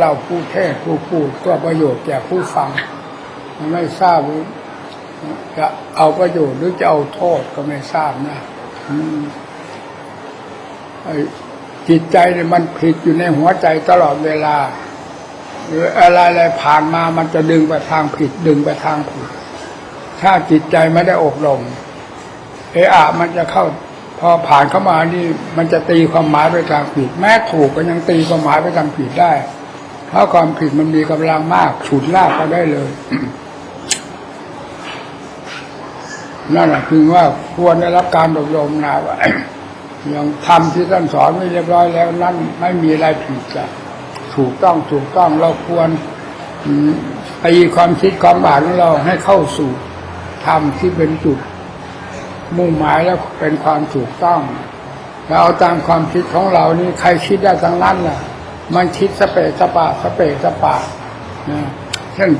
เราผู้เทศผู้พูดเพื่อประโยชน์แก่ผู้ฟัง ไม่ทราบว่าจะเอาประโยชน์หรือจะเอาโทษก็ไม่ทราบนะจิตใจเนี่ยมันผิดอยู่ในหัวใจตลอดเวลา หรืออะไรอะไรผ่านมามันจะดึงไปทางผิดดึงไปทางผิด ถ้าจิตใจไม่ได้อบรมเออะมันจะเข้าพอผ่านเข้ามานี่มันจะตีความหมายไปทางผิด แม้ถูกก็ยังตีความหมายไปทางผิดได้ เพราะความผิดมันมีกำลังมากฉุดลากก็ได้เลยนั่นแหละคือว่าควรได้รับการอบรมนะว่าอย่างธรรมที่ท่านสอนไว้เรียบร้อยแล้วนั่นไม่มีอะไรผิดจะถูกต้องถูกต้องเราควรอืมตีความคิดความอ่านของเราให้เข้าสู่ธรรมที่เป็นจุด มุ่งหมายแล้วเป็นความถูกต้องเราเอาตามความคิดของเรานี่ใครคิดได้ทั้งนั้นล่ะ มันคิดสเปสปะสเปสปะเช่น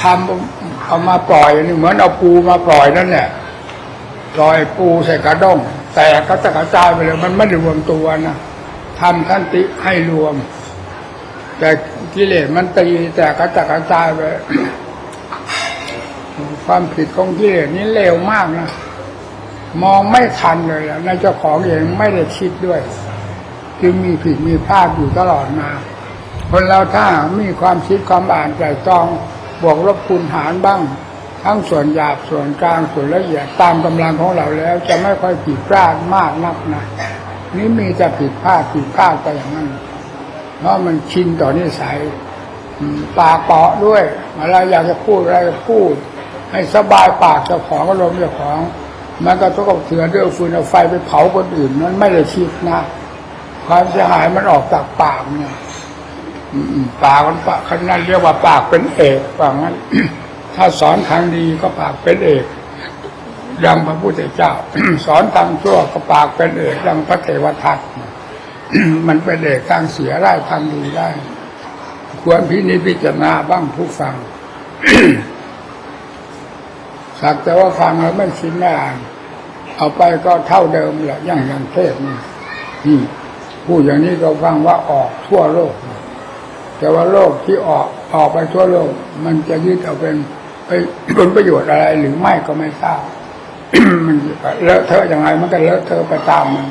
ทำเอามาปล่อยนี่เหมือนเอาปูมาปล่อยนั่นแหละปล่อยปูใส่กระด้งแต่ก็จะกระจายไปเลย มันไม่ได้รวมตัวนะทำท่านติให้รวม แต่กิเลสมันตีแต่ก็จะกระจายไปความผิดของกิเลสนี้เร็วมากนะมองไม่ทันเลยอะในเจ้าของเองไม่ได้คิดด้วย จึงมีผิดมีพลาดอยู่ตลอดมา คนเราถ้ามีความคิดความอ่านใจตองบวกลบคูณหารบ้าง ทั้งส่วนหยาบส่วนกลางส่วนละเอียดตามกำลังของเราแล้ว จะไม่ค่อยผิดพลาดมากนักนะนี่มีจะผิดพลาดผิดพลาดไปอย่างนั้นเพราะมันชินต่อนิสัยปากเปาะด้วยเวลาอยากจะพูดอะไรก็พูด ให้สบายปากเจ้าของอารมณ์เจ้าของมันก็ต้องเถือเดือฟืนเอาไฟไปเผาคนอื่นนั้นไม่ได้คิดนะ ความเสียหายมันออกจากปากเนี่ยปากมันปากขนาดเรียกว่าปากเป็นเอกว่างั้นถ้าสอนทางดีก็ปากเป็นเอกยังพระพุทธเจ้า สอนทางชั่วก็ปากเป็นเอกยังพระเทวทัตมันเป็นเอกทางเสียได้ทางดีได้ ควรพินิจพิจารณาบ้างผู้ฟังสักแต่ว่าฟังแล้วไม่ชินไม่อ่านเอาไปก็เท่าเดิมแหละอย่างย่างเทศนี่ พูดอย่างนี้ก็ฟังว่าออกทั่วโลก แต่ว่าโลกที่ออกออกไปทั่วโลก มันจะยึดเอาเป็นไปผลประโยชน์อะไรหรือไม่ก็ไม่ทราบมันเลอะเทอะยังไงมันก็เลอะเทอะไปตามมัน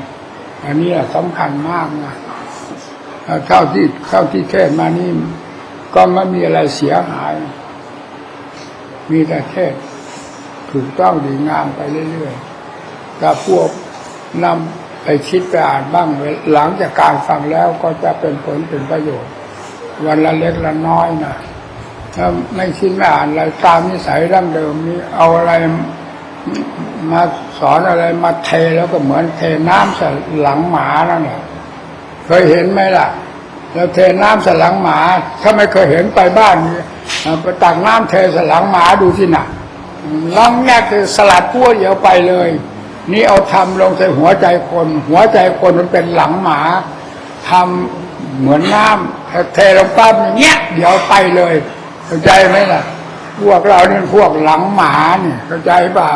อันนี้แหละสำคัญมากนะเท่าที่เท่าที่เทศมานี่ก็ไม่มีอะไรเสียหาย มีแต่เทศถูกต้องดีงามไปเรื่อยๆถ้าพวกนำ ไปคิดไปอ่านบ้างหลังจากการฟังแล้วก็จะเป็นผลเป็นประโยชน์ วันละเล็กละน้อยนะถ้าไม่คิดไม่อ่านอะไรตามนิสัยดั้งเดิมนี้เอาอะไรมาสอนอะไรมาเทแล้วก็เหมือนเทน้ำใส่หลังหมานั่นแหละเคยเห็นไหมล่ะแล้วเทน้ำใส่หลังหมา ถ้าไม่เคยเห็นไปบ้านนี้ไปตักน้ำเทใส่หลังหมาดูที่หนักลองแรกคือสลัดพัวเดียวไปเลย นี่เอาทำลงใส่หัวใจคน หัวใจคนมันเป็นหลังหมาทำเหมือนน้ำเทลงปั๊บอย่างเงี้ยเดี๋ยวไปเลยเข้าใจไหมล่ะ พวกเราเนี่ยพวกหลังหมาเนี่ยเข้าใจเปล่า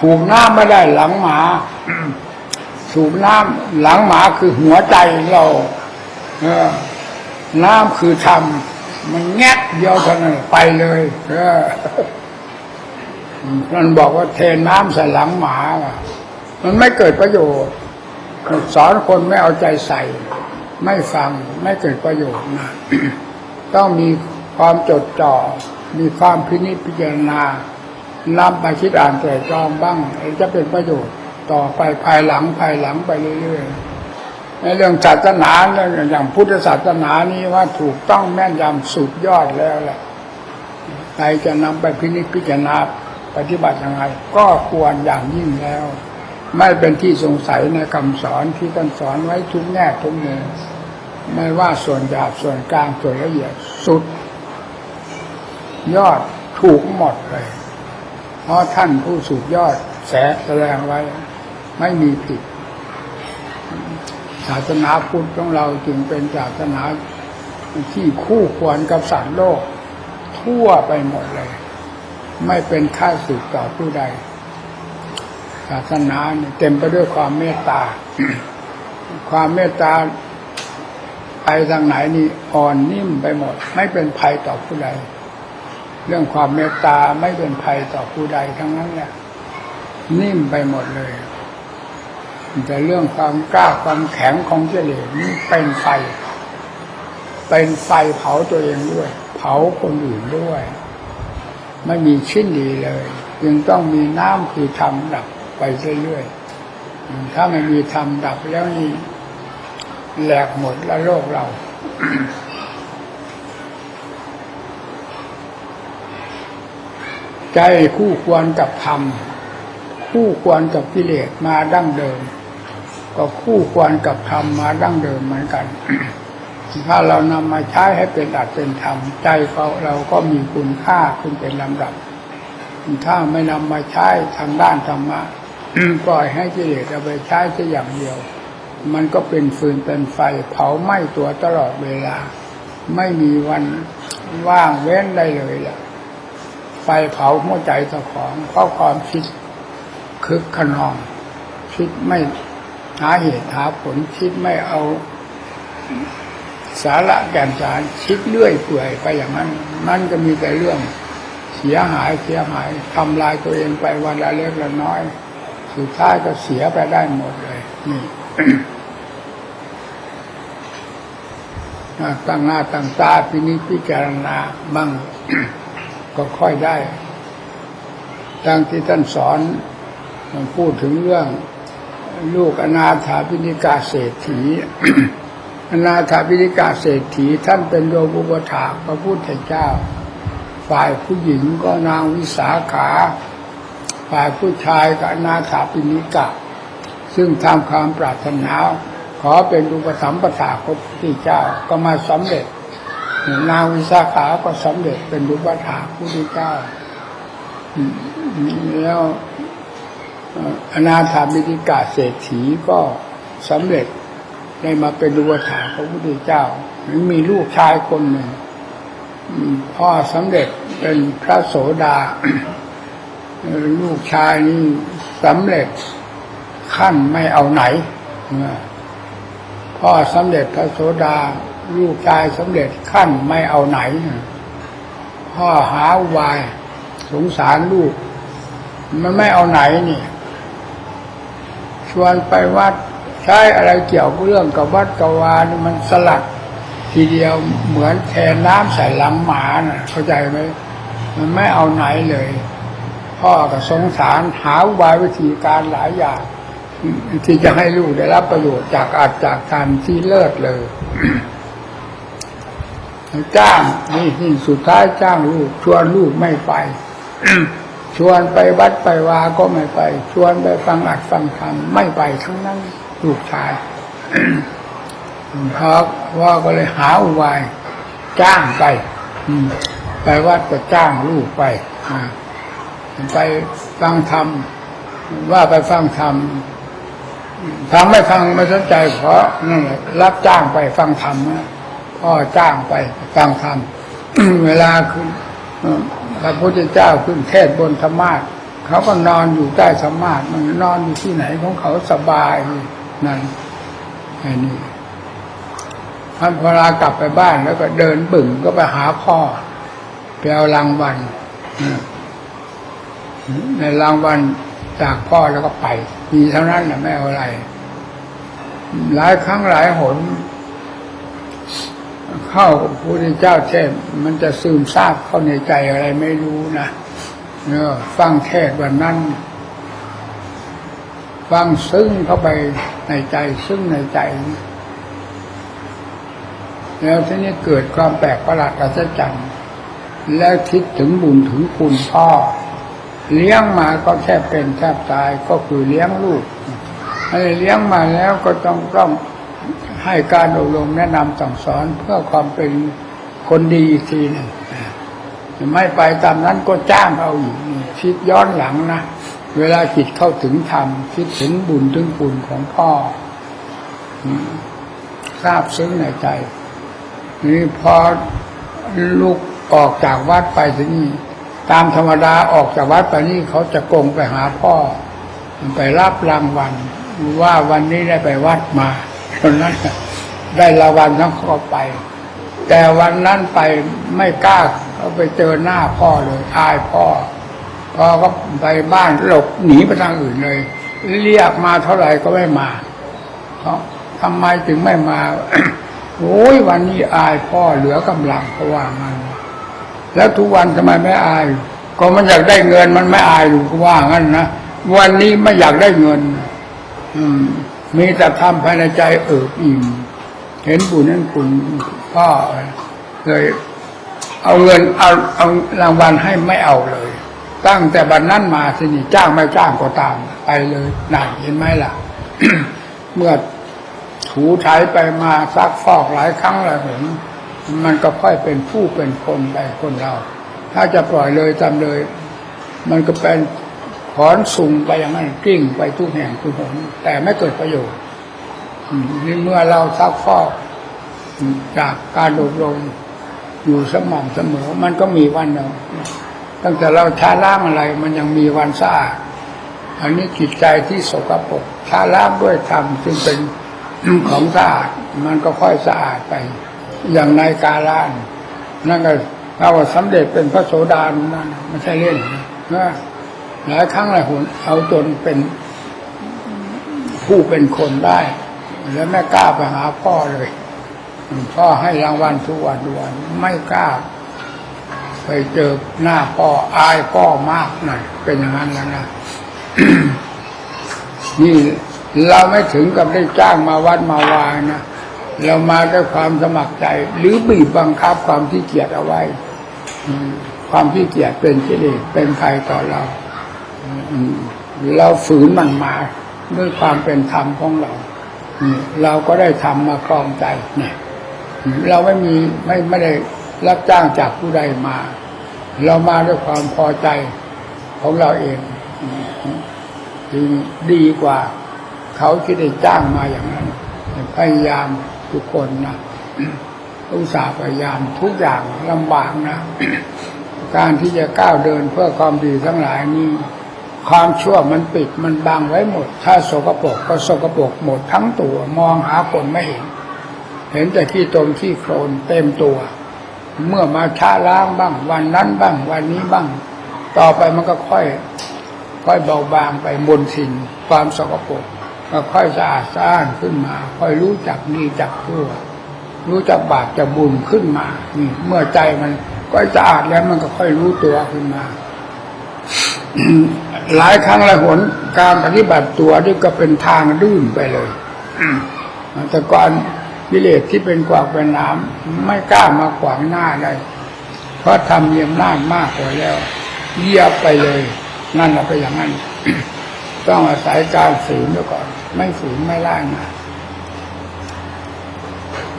ถูกน้ำไม่ได้หลังหมาถูกน้ำหลังหมาคือหัวใจเราเออน้ำคือธรรมมันแงะเดียวเท่านั้นไปเลย เออ มันบอกว่าเทน้ำใส่หลังหมาว่ะมันไม่เกิดประโยชน์ สอนคนไม่เอาใจใส่ ไม่ฟังไม่เกิดประโยชน์นะต้องมีความจดจ่อ มีความพินิจพิจารณานำไปคิดอ่านแต่จองบ้างจะเป็นประโยชน์ต่อไปภายหลังภายหลังไปเรื่อยๆในเรื่องศาสนาเนี่ยอย่างพุทธศาสนานี้ว่าถูกต้องแม่นยำสุดยอดแล้วแหละใครจะนำไปพินิจพิจารณา ปฏิบัติยังไงก็ควรอย่างยิ่งแล้ว ไม่เป็นที่สงสัยในคำสอนที่ท่านสอนไว้ทุกแง่ทุกมุมไม่ว่าส่วนหยาบส่วนกลางส่วนละเอียดสุด ยอดถูกหมดเลย เพราะท่านผู้สุดยอดแสแสดงไว้ ไม่มีผิด ศาสนาพุทธของเราจึงเป็นศาสนาที่คู่ควรกับสัตว์โลก ทั่วไปหมดเลย ไม่เป็นค่าสึกต่อผู้ใด ศาสนาเนี่ยเต็มไปด้วยความเมตตา ความเมตตาไปทางไหนนี่อ่อนนิ่มไปหมด ไม่เป็นภัยต่อผู้ใด เรื่องความเมตตาไม่เป็นภัยต่อผู้ใดทั้งนั้นแหละนิ่มไปหมดเลย แต่เรื่องความกล้าความแข็งของเจเลสนี่เป็นไฟ เป็นไฟเผาตัวเองด้วย เผาคนอื่นด้วย ไม่มีชิ้นดีเลยยังต้องมีน้ำคือธรรมดับไปเรื่อยๆถ้าไม่มีธรรมดับแล้วนี่แหลกหมดแล้วโลกเราใจคู่ควรกับธรรม คู่ควรกับกิเลสมาดั้งเดิม ก็คู่ควรกับธรรมมาดั้งเดิมเหมือนกัน ถ้าเรานำมาใช้ให้เป็นอัตเป็นธรรมใจเขาเราก็มีคุณค่าขึ้นเป็นลำดับ ถ้าไม่นำมาใช้ทางด้านธรรมะปล่อยให้กิเลสเอาไปใช้แค่อย่างเดียว มันก็เป็นฟืนเป็นไฟ เผาไหม้ตัวตลอดเวลา ไม่มีวันว่างเว้นได้เลยล่ะ ไฟเผาหัวใจเจ้าของเพราะความคิดคึกขนอง คิดไม่หาเหตุหาผลคิดไม่เอา สาระแก่นสารคิดเลื่อยเปื่อยไปอย่างนั้น นั่นก็มีแต่เรื่อง เสียหายเสียหายทำลายตัวเองไปวันละเล็กละน้อย สุดท้ายก็เสียไปได้หมดเลยนี่ตั้งหน้าตั้งตาพินิจพิจารณาบ้างก็ค่อยได้ดังที่ท่านสอนพูดถึงเรื่อง ลูกอนาถาพินิกาเศรษฐี อนาถาพินิกาเศรษฐีท่านเป็นโยบุปถาพระพุทธเจ้า ฝ่ายผู้หญิงก็นางวิสาขา ฝ่ายผู้ชายก็อนาถาปินิกะ ซึ่งทำความปรารถนาขอเป็นอุปถัมภถาพระพุทธเจ้าก็มาสำเร็จนางวิสาขาก็สำเร็จเป็นอุปถาพระพุทธเจ้าแล้วอนาถาบินิกาเศรษฐีก็สำเร็จ ได้มาเป็นอุปถาพระพุทธเจ้ามันมีลูกชายคนหนึ่งพ่อสำเร็จเป็นพระโสดา ลูกชายนี่สำเร็จขั้นไม่เอาไหนพ่อสำเร็จพระโสดา ลูกชายสำเร็จขั้นไม่เอาไหน พ่อหาอุบายสงสารลูก มันไม่เอาไหนนี่ชวนไปวัด ใช้อะไรเกี่ยวกับเรื่องกับวัดกวานมันสลัดทีเดียวเหมือนแทนน้ำใส่หลำหมานะ่ะ เข้าใจไหมมันไม่เอาไหนเลย พ่อก็สงสารหาอุบายวิธีการหลายอย่างที่จะให้ลูกได้รับประโยชน์จากอาจจากทานที่เลิศเลยจ้างนี่ที่สุดท้ายจ้างลูก ชวนลูกไม่ไป ชวนไปวัดไปวาก็ไม่ไป ชวนไปฟังอัดฟังธรรมไม่ไปทั้งนั้น ลูกชายเพราว่าก็เลยหาอุบาย จ้างไปไปวัดก็จ้างลูกไปไปฟังธรรมว่าไปฟังธรรมฟังไม่ฟังไม่สนใจเพราะนั่นแหละรับจ้างไปฟังธรรมพ่อจ้างไปฟังธรรมเวลาขึ้นพระพุทธเจ้าขึ้นเทศบนธรรมาสเขาก็นอนอยู่ใต้ธรรมาสมันนอนอยู่ที่ไหนของเขาสบาย นั่นไอ้นี่ท่านพลากลับไปบ้านแล้วก็เดินบึ่งก็ไปหาพ่อไปเอารางวัลในรางวัลจากพ่อแล้วก็ไป มีเท่านั้นแหละไม่เอาอะไร หลายครั้งหลายหน เข้าพระพุทธเจ้าเทศมันจะซึมซาบเข้าในใจอะไรไม่รู้นะเนอฟังเทศวันนั้น ฟังซึ้งเข้าไปในใจซึ้งในใจ แล้วทีนี้เกิดความแปลกประหลาดอัศจรรย์แล้วคิดถึงบุญถึงคุณพ่อ เลี้ยงมาก็แทบเป็นแทบตายก็คือเลี้ยงลูกอะไรเลี้ยงมาแล้วก็ต้องต้องให้การอบรมแนะนำสั่งสอนเพื่อความเป็นคนดีอีกทีหนึ่งไม่ไปตามนั้นก็จ้างเอาอีกคิดย้อนหลังนะ เวลาจิตเข้าถึงธรรมคิดถึงบุญถึงคุณของพ่อทราบซึ้งในใจ นี่พอลูกออกจากวัดไปที่นี่ ตามธรรมดาออกจากวัดไปนี่เขาจะกงไปหาพ่อ ไปรับรางวัลว่าวันนี้ได้ไปวัดมาตอนนั้นได้รางวัลทั้งเข้าไป แต่วันนั้นไปไม่กล้าเขาไปเจอหน้าพ่อเลยอายพ่อ พ่อก็ไปบ้านหลบหนีไปทางอื่นเลย เรียกมาเท่าไหร่ก็ไม่มาเพราะทำไมถึงไม่มา โอ้ยวันนี้อายพ่อเหลือกำลังเพราะว่ามันแล้วทุกวันทำไมไม่อาย ก็มันอยากได้เงินมันไม่อายอยู่ก็ว่างั้นนะวันนี้ไม่อยากได้เงิน อืม มีแต่ทำภายในใจเอิบอิ่มเห็นบุญนั้นคุณพ่อเลยเอาเงินเอาเอารางวัลให้ไม่เอาเลย ตั้งแต่บัดนนั้นมาสินี่จ้างไม่จ้างก็ตาม ไปเลยน่าเห็นไหมล่ะ เมื่อถูไถไปมาซักฟอกหลายครั้งหลายหนมันก็ค่อยเป็นผู้เป็นคนไปคนเรา ถ้าจะปล่อยเลยตามเลย มันก็เป็นถอนสุ่งไปอย่างนั้นกลิ้งไปทุกแห่งทุกหนแต่ไม่เกิดประโยชน์นี่เมื่อเราซักฟอกจากการอบรมอยู่สม่ำเสมอ มันก็มีวันหนึ่ง ตั้งแต่เราช้าล้างอะไรมันยังมีวันสะอาดอันนี้จิตใจที่สกปรกถ้าล้างด้วยธรรมจึงเป็นของสะอาดมันก็ค่อยสะอาดไป อย่างในกาลานนั่นก็เราาสำเร็จเป็นพระโสดานั่นไม่ใช่เล่นนะหลายครั้งหลายหนเอาจนเป็นผู้เป็นคนได้ แล้วไม่กล้าไปหาพ่อเลยพ่อให้รางวัลทุกวันทุกวันไม่กล้า ไปเจอหน้าพ่ออายพ่อมากหน่อยเป็นอย่างนั้นแล้วนะนี่เราไม่ถึงกับได้จ้างมาวัดมาวานะเรามาด้วยความสมัครใจ หรือบีบบังคับความที่เกียจเอาไว้ความที่เกียจเป็นกิเลสเป็นภัยต่อเราเราฝืนมันมาด้วยความเป็นธรรมของเราเราก็ได้ทำมาครองใจเนี่ยเราไม่มีไม่ไม่ได้ รับจ้างจากผู้ใดมา เรามาด้วยความพอใจของเราเองจึงดีกว่า เขาที่ได้จ้างมาอย่างนั้นพยายามทุกคนนะอุตส่าห์พยายามทุกอย่างลำบากนะ การที่จะก้าวเดินเพื่อความดีทั้งหลายนี้ ความชั่วมันปิดมันบังไว้หมด ถ้าสกปรกก็สกปรกหมดทั้งตัวมองหาคนไม่เห็น เห็นแต่ที่ตรงที่โคลนเต็มตัว เมื่อมาช้าล้างบ้าง วันนั้นบ้าง วันนี้บ้าง ต่อไปมันก็ค่อย ค่อยเบาบางไปบนสิ่งความสกปรกก็ค่อยสะอาดสะอ้านขึ้นมา ค่อยรู้จักดีจักชั่วรู้จักบาปจักบุญขึ้นมานี่เมื่อใจมันก็สะอาดแล้วมันก็ค่อยรู้ตัวขึ้นมา หลายครั้งหลายหนการปฏิบัติตัวนี่ก็เป็นทางลื่นไปเลยแต่ก่อน กิเลสที่เป็นกวากเป็นน้ำไม่กล้ามาขวางหน้าได้เพราะทำเยี่ยมหน้ามากกว่าแล้วเยียบไปเลย นั่นแหละไปอย่างนั้น ต้องอาศัยการฝืนด้วยก่อน ไม่ฝืนไม่ล่นะ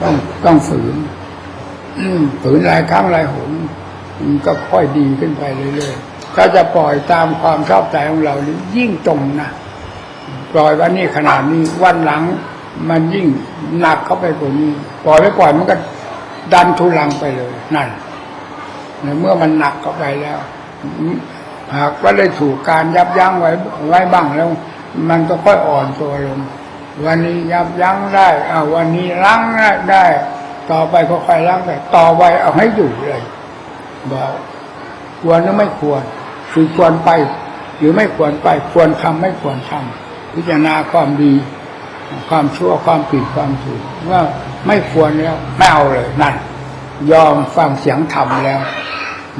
ต้องต้องฝืนฝืนหลายครั้งหลายหนมันก็ค่อยดีขึ้นไปเรื่อยๆถ้าจะปล่อยตามความชอบใจของเรานี่ยิ่งตรงนะปล่อยวันนี้ขนาดนี้วันหลัง มันยิ่งหนักเข้าไปกว่านี้ปล่อยไม่ปล่อยมันก็ดันทุลังไปเลยนั่นในเมื่อมันหนักเข้าไปแล้ว หากว่าได้ถูกการยับยั้งไว้ไว้บ้างแล้ว มันก็ค่อยอ่อนตัวลง วันนี้ยับยั้งได้เอาวันนี้ล้างได้ ต่อไปก็ค่อยล้างได้ต่อไปเอาให้อยู่เลยบอกควรหรือไม่ควรคือควรไป หรือไม่ควรไปควรทำไม่ควรทำพิจารณาความดี ความชั่วความผิดความถูกว่าไม่ควรแล้วไม่เอาเลยนั่นยอมฟังเสียงธรรมแล้ว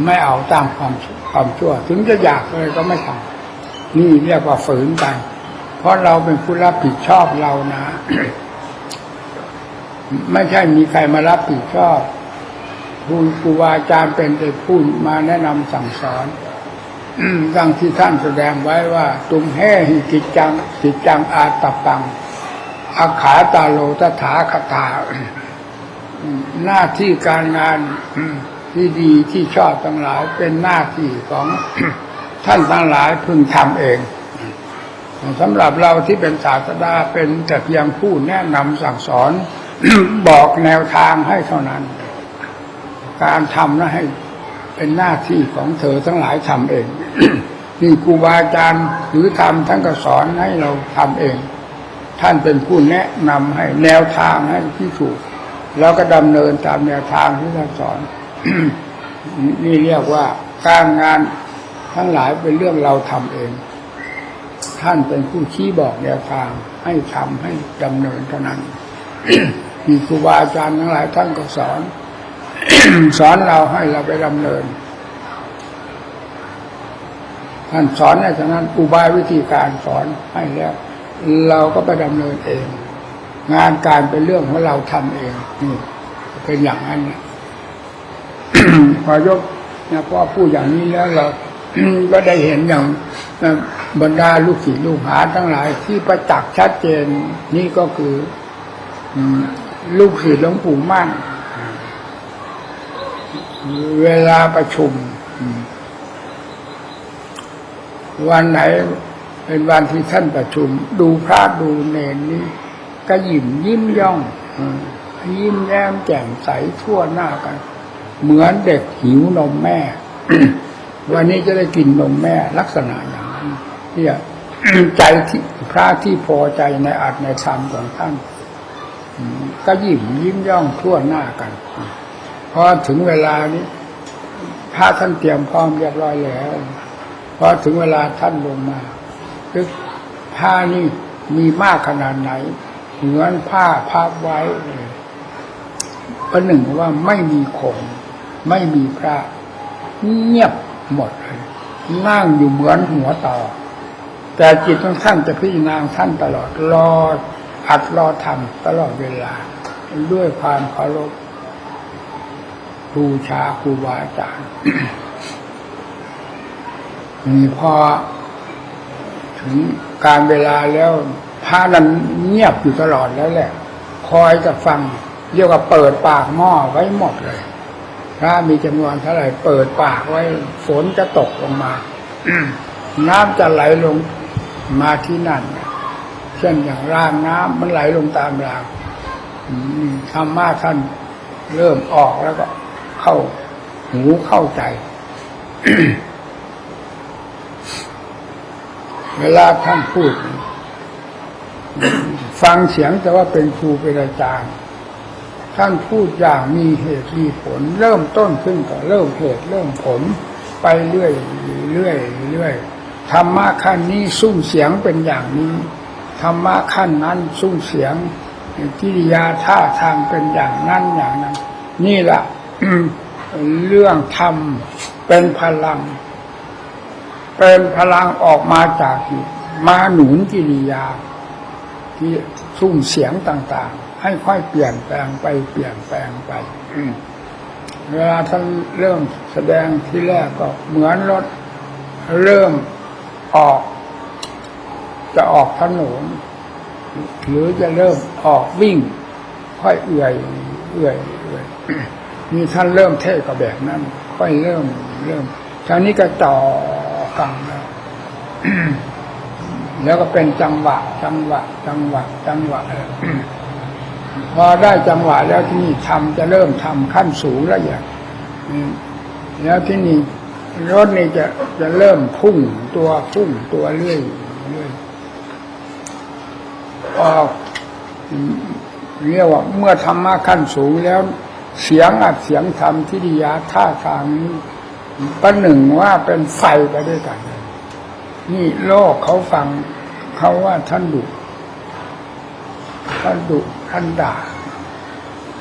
ไม่เอาตามความความชั่ว ถึงจะอยากเลยก็ไม่ทำนี่เรียกว่าฝืนกัน เพราะเราเป็นผู้รับผิดชอบเรานะ ไม่ใช่มีใครมารับผิดชอบผู้ครูอาจารย์เป็นแต่ผู้มาแนะนำสั่งสอนดังที่ท่านแสดงไว้ว่า ตุมแห่หิกิจจังกิจจังอาตปัง อาขาตาโลตถาคตา หน้าที่การงานที่ดีที่ชอบทั้งหลายเป็นหน้าที่ของท่านทั้งหลายพึงทำเองสำหรับเราที่เป็นศาสดาเป็นแต่เพียงผู้แนะนำสั่งสอนบอกแนวทางให้เท่านั้น การทำนะให้เป็นหน้าที่ของเธอทั้งหลายทำเองนี่ครูบาอาจารย์หรือทำท่านก็สอนให้เราทำเอง ท่านเป็นผู้แนะนำให้แนวทางให้ที่ถูก แล้วก็ดำเนินตามแนวทางที่ท่านสอน นี่เรียกว่าการงานทั้งหลายเป็นเรื่องเราทำเอง ท่านเป็นผู้ชี้บอกแนวทางให้ทำให้ดำเนินเท่านั้นมีครูบาอาจารย์ทั้งหลายท่านก็สอน สอนเราให้เราไปดำเนินท่านสอนในฉะนั้นอุบายวิธีการสอนให้แล้ว เราก็ไปดำเนินเอง งานการเป็นเรื่องของเราทำเองนี่เป็นอย่างนั้นเนี่ยพอยกนะพ่อพูดอย่างนี้แล้วเราก็ได้เห็นอย่างบรรดาลูกศิษย์ลูกหาทั้งหลาย ที่ประจักษ์ชัดเจนนี่ก็คือลูกศิษย์หลวงปู่มั่นเวลาประชุม วันไหน เป็นวันที่ท่านประชุม ดูพระดูเนนนี่ก็ยิ้มยิ้มย่องยิ้มแย้มแจ่มใสทั่วหน้ากัน เหมือนเด็กหิวนมแม่ วันนี้จะได้กินนมแม่ลักษณะอย่างนั้นเนี่ยใจที่พระที่พอใจในอาจในธรรมของท่านก็ยิ้มยิ้มย่องทั่วหน้ากันพอถึงเวลานี้พระท่านเตรียมพร้อมเรียบร้อยแล้วพอถึงเวลาท่านลงมา คือผ้านี่มีมากขนาดไหน เหมือนผ้าพับไว้ประหนึ่งว่าไม่มีคงไม่มีพระเงียบหมดเลยนั่งอยู่เหมือนหัวต่อ แต่จิตของท่านจะพิจารณาท่านตลอดรออัดรอทำตลอดเวลา ด้วยความเคารพบูชาครูบาอาจารย์มีพอ ถึงการเวลาแล้วพระนั้นเงียบอยู่ตลอดแล้วแหละ คอยจะฟังเรียกว่าเปิดปากหม้อไว้หมดเลย ถ้ามีจำนวนเท่าไหร่เปิดปากไว้ ฝนจะตกลงมาน้ำจะไหลลงมาที่นั่นเช่นอย่างรางน้ำมันไหลลงตามรางธรรมะท่านเริ่มออกแล้วก็เข้าหูเข้าใจ เวลาท่านพูด ฟังเสียงแต่ว่าเป็นครูเป็นอาจารย์ ท่านพูดอย่างมีเหตุมีผล เริ่มต้นขึ้นก็เริ่มเหตุเริ่มผล ไปเรื่อยเรื่อยเรื่อยธรรมะขั้นนี้ซุ้มเสียงเป็นอย่างนี้ธรรมะขั้นนั้นซุ้มเสียงกิริยาท่าทางเป็นอย่างนั้นอย่างนั้น นี่แหละเรื่องธรรมเป็นพลัง เป็นพลังออกมาจากจิตมาหนุนกิริยา ที่ซุ้มเสียงต่าง ๆ ให้ค่อยเปลี่ยนแปลงไปเปลี่ยนแปลงไปเวลาท่านเริ่มแสดงที่แรกก็เหมือนรถเริ่มออก จะออกถนนหรือจะเริ่มออกวิ่ง ค่อยเอื่อยเอื่อยเอื่อยมีท่านเริ่มเทศกับแบบนั้น ค่อยเริ่มเริ่มคราวนี้ก็ต่อังแล้วแล้วก็เป็นจังหวะ จังหวะ จังหวะ จังหวะพอได้จังหวะแล้วที่นี่ทำจะเริ่มทำขั้นสูงแล้วอย่างแล้วที่นี่รถนี่จะจะเริ่มพุ่งตัวพุ่งตัวเรื่อยเรื่อยออกเรียกว่าเมื่อธรรมะขั้นสูงแล้ว เสียงอัดเสียงธรรมทิฏยาท่าทางนี้ ประหนึ่งว่าเป็นไฟไปด้วยกัน นี่โลกเขาฟังเขาว่าท่านดุท่านดุท่านด่า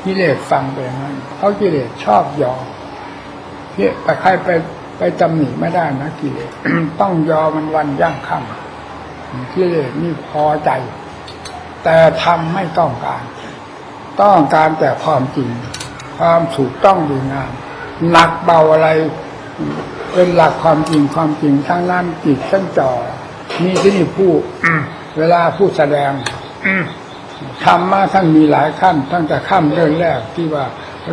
กิเลสฟังไปงนั้นเขากิเลสชอบยอมที่ไปใครไปไปตำหนิไม่ได้นะกิเลสต้องยอมมันวันย่างค่ำกิเลสนี่พอใจ แต่ทำไม่ต้องการ ต้องการแต่ความจริง ความถูกต้องดีงามหนักเบาอะไร เป็นหลักความจริงความจริงทั้งนั้นจิตทั้งจอมีที่นี่ผู้เวลาผู้แสดงธรรมะท่านมีหลายขั้น ตั้งแต่ขั้นเริ่มแรกที่ว่า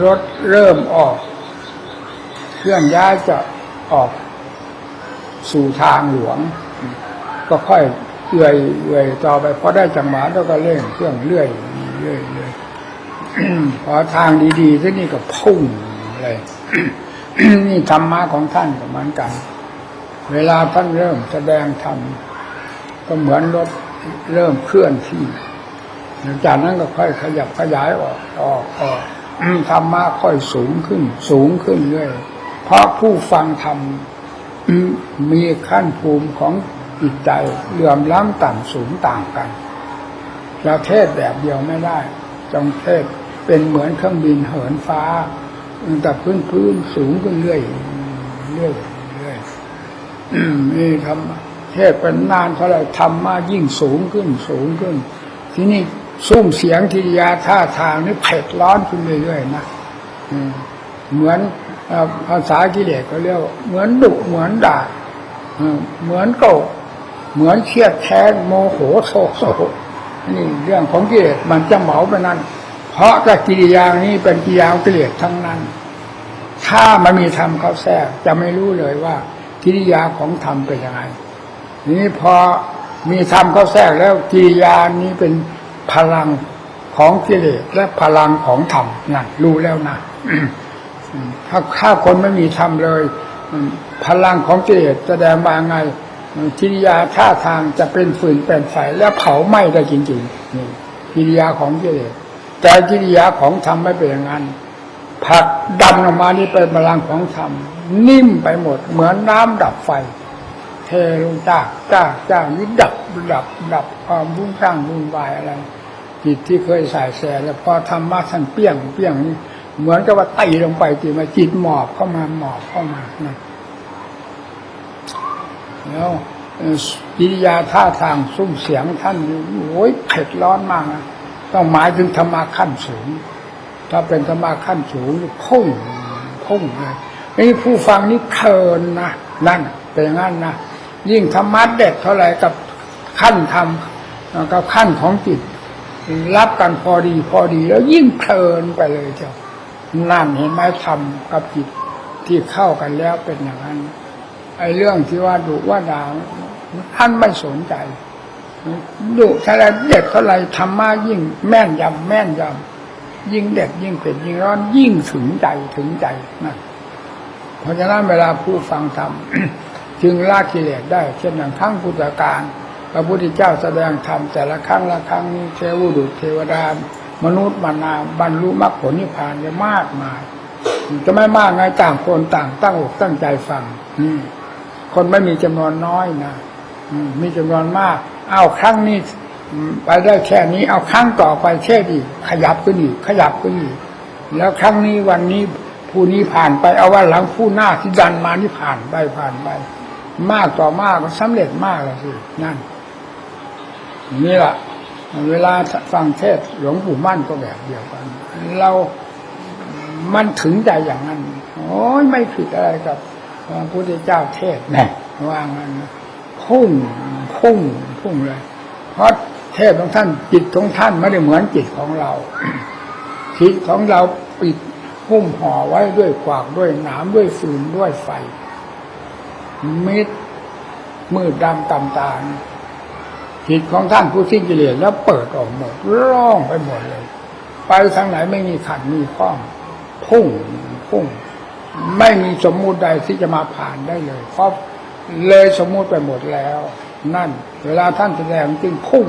รถเริ่มออกเคลื่อนย้ายจะออกสู่ทางหลวง ก็ค่อยเอื่อยเอื่อยต่อไปพอได้จังหวะแล้วก็เร่งเครื่องเรื่อยเรื่อยเรื่อยพอทางดีๆที่นี่ก็พุ่งเลย นี่ธรรมะของท่านก็เหมือนกัน เวลาท่านเริ่มแสดงธรรมก็เหมือนรถเริ่มเคลื่อนที่หลังจากนั้นก็ค่อยขยับขยายออกออกออกอืมธรรมะค่อยสูงขึ้น สูงขึ้นเรื่อยเพราะผู้ฟังธรรมมมีขั้นภูมิของจิตใจเหลื่อมล้ำต่ำสูงต่างกันเราเทศแบบเดียวไม่ได้ จงเทศเป็นเหมือนเครื่องบินเหินฟ้า แต่พื้นพื้นสูงขึ้นเรื่อยเรื่อยเรื่อยนี่ทำเทศเป็นนานเท่าไรทำมายิ่งสูงขึ้นสูงขึ้น ที่นี่ซุ้มเสียงทิริยาท่าทางนี่เผ็ดร้อนขึ้นเรื่อยๆนะเหมือนภาษากิเลสก็เรียกว่าเหมือนดุเหมือนด่าเหมือนโกรธเหมือนเครียดแค้นโมโหโศกโศกนี่เรื่องของกิเลสมันจะเหมาไปนั้น เพราะกิริยานี้เป็นกิริยาองกิเลสทั้งนั้น ถ้ามันมีธรรมเข้าแทรกจะไม่รู้เลยว่า กิริยาของธรรมเป็นยังไงนี้พอมีธรรมเข้าแทรกแล้วกิริยานี้เป็นพลังของกิเลสและพลังของธรรมนั่นรู้แล้วนะถ้าถ้าคนไม่มีธรรมเลย พลังของกิเลสแสดงมาไงกิริยาท่าทางจะเป็นฝืนเป็นไฟและเผาไหม้ได้จริงๆนี่กิริยาของกิเลส แต่กิริยาของธรรมไม่เป็นอย่างนั้นผักดันออกมานี่เป็นพลังของธรรมนิ่มไปหมด เหมือนน้ำดับไฟ เทลงจากจากจากนี่ดับดับดับความรุ่งร่างรุ่งวายอะไรจิตที่เคยสายแสแล้วพอธรรมะท่านเปี้ยงเปี้ยงนี่เหมือนกับว่าไต่ลงไปจิตมาจิตหมอบเข้ามาหมอบเข้ามานะแล้วเอ่อกิริยาท่าทางซุ้มเสียงท่านโอ้ยเผ็ดร้อนมากนะ ต้องหมายถึงธรรมะขั้นสูง ถ้าเป็นธรรมะขั้นสูงพุ่งพุ่งเลยนี่ผู้ฟังนี่เพลินนะนั่นเป็นอย่างนั้นนะยิ่งธรรมะเด็ดเท่าไหร่กับขั้นธรรมกับขั้นของจิตรับกันพอดีพอดีแล้วยิ่งเพลินไปเลยเจ้านั่นเห็นไหมธรรมกับจิตที่เข้ากันแล้วเป็นอย่างนั้นไอ้เรื่องที่ว่าดุว่าด่าท่านไม่สนใจ ดุเท่าไรเด็ดเท่าไรธรรมะยิ่งแม่นยำแม่นยำยิ่งเด็ดยิ่งเผ็ดยิ่งร้อนยิ่งถึงใจถึงใจนะเพราะฉะนั้นเวลาผู้ฟังธรรมจึงละกิเลสได้ เช่นอย่างครั้งพุทธกาลพระพุทธเจ้าแสดงธรรมแต่ละครั้งละครั้งนี้เทวดุเทวดามนุษย์มานาบรรลุมรรคผลนิพพานจะมากมาย จะไม่มากไงต่างคนต่างตั้งอกตั้งใจฟังคนไม่มีจำนวนน้อยนะ มีจำนวนมาก เอาครั้งนี้ไปได้แค่นี้ เอาครั้งต่อไปแค่ดีกขยับขึ้นอีกขยับขึ้นอีกแล้วครั้งนี้วันนี้ผู้นี้ผ่านไปเอาวันหลังผู้หน้าที่ดันมานี่ผ่านไปผ่านไป มากต่อมากก็สำเร็จมากแล้วสินั่นนี่แหละเวลาฟังเทศหลวงปู่มั่นก็แบบเดียวกัน เรามันถึงใจอย่างนั้น โอ้ยไม่ผิดอะไรกับพระพุทธเจ้าเทศแน่ว่างั้นนะ พุ่งพุ่งพุ่งเลย เพราะเทศน์ของท่านจิตของท่านไม่ได้เหมือนจิตของเรา จิตของเราปิดหุ้มห่อไว้ด้วยกวากด้วยหนามด้วยฟืนด้วยไฟ มิดมืดดำตำตาจิตของท่านผู้สิ้นกิเลสแล้วเปิดออกหมดร่องไปหมดเลย ไปทางไหนไม่มีขัดมีข้องพุ่งพุ่ง ไม่มีสมมุติใดที่จะมาผ่านได้เลยเพราะ เลยสมมุติไปหมดแล้ว นั่น เวลาท่านแสดงจึงพุ่ง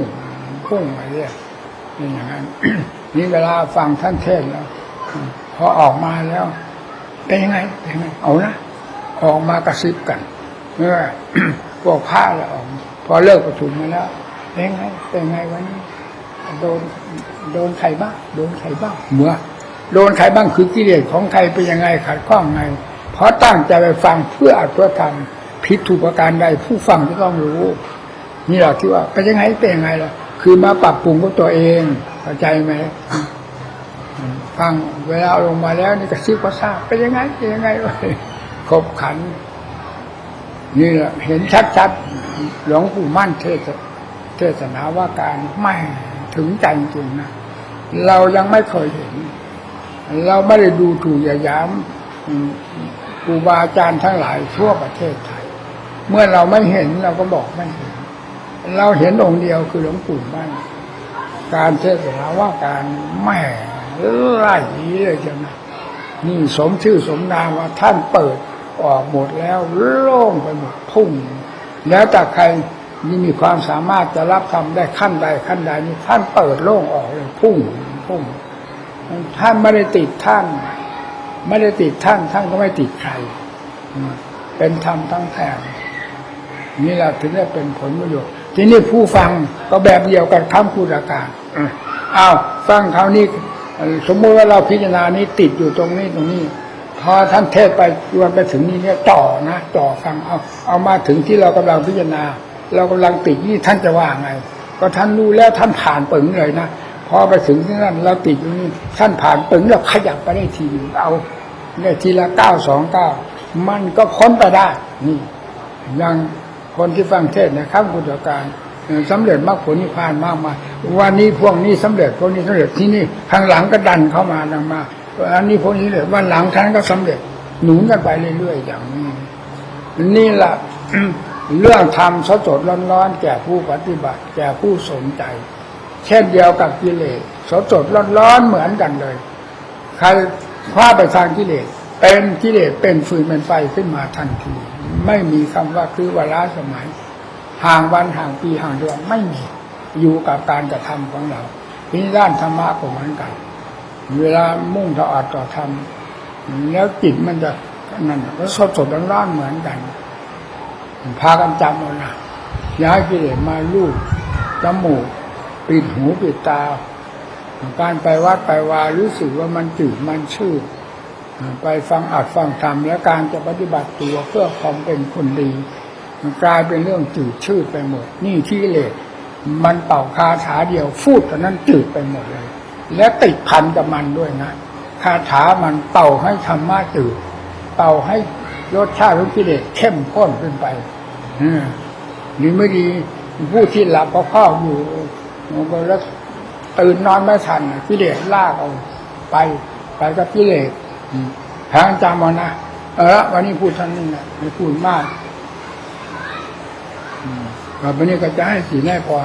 พุ่งไปเรื่อยเป็นอย่างนั้นนี่เวลาฟังท่านเทศน์แล้วพอออกมาแล้วเป็นยังไงเป็นยังไงเอานะออกมากระซิบกันเมื่อพวกพระแล้วออกมาพอเลิกประชุมมาแล้วเป็นไงเป็นไงวันนี้โดนโดนใครบ้างโดนใครบ้างเมื่อโดนใครบ้างคือกิเลสของใครเป็นยังไงขัดข้องไงเพราะตั้งใจไปฟังเพื่ออัดเพื่อทำ ผิดถูกประการใดผู้ฟังจะต้องรู้ นี่แหละที่ว่าเป็นยังไงเป็นยังไงล่ะ คือมาปรับปรุงกับตัวเองเข้าใจไหมฟังเวลาลงมาแล้วนี่กระซิบกระซาบเป็นยังไงเป็นยังไงวะขบขัน นี่แหละเห็นชัดๆหลวงปู่มั่นเทศเทศนาว่าการไม่ถึงใจจริงนะเรายังไม่เคยเห็น เราไม่ได้ดูถูกยายามอืมครูบาอาจารย์ทั้งหลายทั่วประเทศไทย เมื่อเราไม่เห็นเราก็บอกไม่เห็น เราเห็นองค์เดียวคือหลวงปู่มั่นการเทศนาว่าการแม่ไล่เลยจังนะนี่สมชื่อสมนามว่าท่านเปิดออกหมดแล้วโล่งไปหมดพุ่ง แล้วแต่ใครนี่มีความสามารถจะรับทำได้ขั้นใดขั้นใดนี่ท่านเปิดโล่งออกเลยพุ่งพุ่งท่านไม่ได้ติดท่าน ไม่ได้ติดท่านท่านก็ไม่ติดใคร เป็นธรรมทั้งแท่ นี่แหละถึงได้เป็นผลประโยชน์ทีนี้ผู้ฟังก็แบบเดียวกันคำพูดอาการอะอ้าวฟังคราวนี้สมมติว่าเราพิจารณานี้ติดอยู่ตรงนี้ตรงนี้ พอท่านเทศไปวนไปถึงนี้เนี่ยต่อนะต่อฟังเอาเอามาถึงที่เรากำลังพิจารณา เรากำลังติดนี่ท่านจะว่าไง ก็ท่านรู้แล้วท่านผ่านปึงเลยนะพอไปถึงที่นั่นเราติดอยู่นี่ท่านผ่านปึงเราขยับไปได้ทีหนึ่งเอาได้ทีละเก้าสองเก้ามันก็พ้นไปได้นี่ย่าง คนที่ฟังเทศน์นะครับกุศการเอ่อสำเร็จมรรคผลนิพพานมากมายวันนี้พวกนี้สำเร็จพวกนี้สำเร็จที่นี่ข้างหลังก็ดันเข้ามาดังมาอันนี้พวกนี้เลยวันหลังท่านก็สำเร็จหนุนกันไปเรื่อยๆอย่างนี้นี่แหละเรื่องทำสดสดร้อนๆแก่ผู้ปฏิบัติ แก่ผู้สนใจ เช่นเดียวกับกิเลสสดสดร้อนๆเหมือนกันเลยใครคว้าไปทางกิเลส เป็นกิเลสเป็นฟืนเป็นไฟขึ้นมาทันที ไม่มีคำว่าคือเวลาสมัย ห่างวันห่างปีห่างเดือนไม่มีอยู่กับการกระทำของเราทีนี้ด้านธรรมะก็เหมือนกัน เวลามุ่งต่ออัดต่อทำแล้วจิตมันจะนั่นก็สดสดร้อนเหมือนกันพากันจำเอานะย้ายกิเลสมาลูบจมูกปิดหูปิดตา การไปวัดไปวารู้สึกว่ามันจืดมันชืด ไปฟังอัดฟังธรรมและการจะปฏิบัติตัวเพื่อความเป็นคนดีมันกลายเป็นเรื่องจืดชืดไปหมด นี่ที่เลสมันเป่าคาถาเดียวพูดตอนนั้นจืดไปหมดเลย และติดพันกับมันด้วยนะคาถามันเป่าให้ธรรมะจืดเป่าให้รสชาติของกิเลสเข้มข้นขึ้นไปอืมหรือไม่ดีผู้ที่หลับก็เข้าอยู่มันก็แล้วตื่นนอนไม่ทันกิเลสลากเอาไป ไปกับกิเลส แผงจำเอานะเออวันนี้พูดท่านนี่นะไม่พูดมากอืมต่อไปนี้ก็จะให้สีแน่พอ